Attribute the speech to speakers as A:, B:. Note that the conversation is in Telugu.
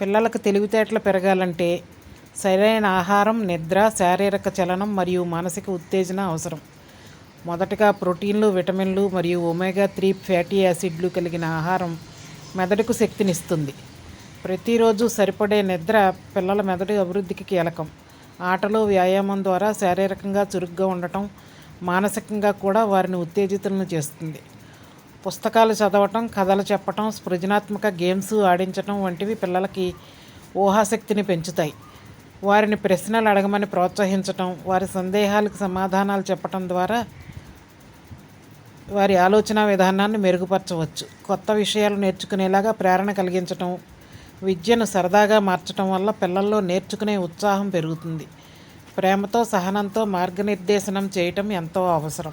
A: పిల్లలకు తెలివితేటలు పెరగాలంటే సరైన ఆహారం నిద్ర శారీరక చలనం మరియు మానసిక ఉత్తేజన అవసరం. మొదటగా ప్రోటీన్లు విటమిన్లు మరియు ఒమేగా త్రీ ఫ్యాటీ యాసిడ్లు కలిగిన ఆహారం మెదడుకు శక్తినిస్తుంది. ప్రతిరోజు సరిపడే నిద్ర పిల్లల మెదడు అభివృద్ధికి కీలకం. ఆటలు వ్యాయామం ద్వారా శారీరకంగా చురుగ్గా ఉండటం మానసికంగా కూడా వారిని ఉత్తేజితులను చేస్తుంది. పుస్తకాలు చదవటం కథలు చెప్పటం సృజనాత్మక గేమ్స్ ఆడించటం వంటివి పిల్లలకి ఊహాశక్తిని పెంచుతాయి. వారిని ప్రశ్నలు అడగమని ప్రోత్సహించటం వారి సందేహాలకు సమాధానాలు చెప్పటం ద్వారా వారి ఆలోచన విధానాన్ని మెరుగుపరచవచ్చు. కొత్త విషయాలు నేర్చుకునేలాగా ప్రేరణ కలిగించటం విద్యను సరదాగా మార్చటం వల్ల పిల్లల్లో నేర్చుకునే ఉత్సాహం పెరుగుతుంది. ప్రేమతో సహనంతో మార్గనిర్దేశనం చేయటం ఎంతో అవసరం.